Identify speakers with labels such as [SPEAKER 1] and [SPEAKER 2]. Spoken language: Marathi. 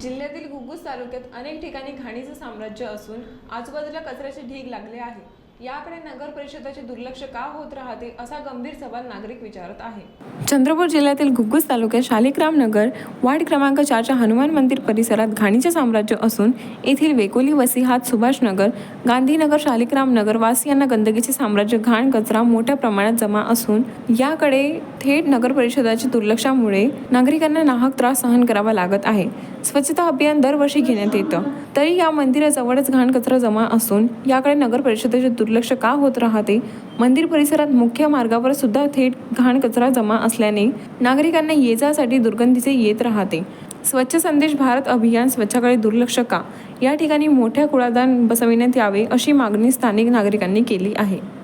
[SPEAKER 1] जिल्ह्यातील घुग्गुस तालुक्यात अनेक ठिकाणी घाणीचं साम्राज्य असून आजूबाजूला कचऱ्याचे ढीग लागले आहे. याकडे नगर परिषदेचे दुर्लक्ष का होत राहते असा गंभीर सवाल नागरिक विचारत आहे. चंद्रपूर जिल्ह्यातील घुग्गुस तालुक्यात शालिग्राम नगर वार्ड क्रमांक चारच्या हनुमान मंदिर परिसरात घाणीचे साम्राज्य असून येथील वेकोली वसीहात सुभाष नगर गांधीनगर शालिग्राम नगर वासियांना गंदगीचे साम्राज्य घाण कचरा मोठ्या प्रमाणात जमा असून याकडे थेट नगर परिषदाच्या दुर्लक्षामुळे नागरिकांना नाहक त्रास सहन करावा लागत आहे. स्वच्छता अभियान दरवर्षी घेण्यात येतं. तरी या मंदिराजवळच घाण कचरा जमा असून याकडे नगर परिषदेचे दुर्लक्ष का होत राहते? मंदिर परिसरात मुख्य मार्गावर सुद्धा थेट घाण कचरा जमा असल्याने नागरिकांना ये जासाठी दुर्गंधीचे येत राहते. स्वच्छ संदेश भारत अभियान स्वच्छाकडे दुर्लक्ष का? या ठिकाणी मोठ्या कुळादान बसविण्यात यावे अशी मागणी स्थानिक नागरिकांनी केली आहे.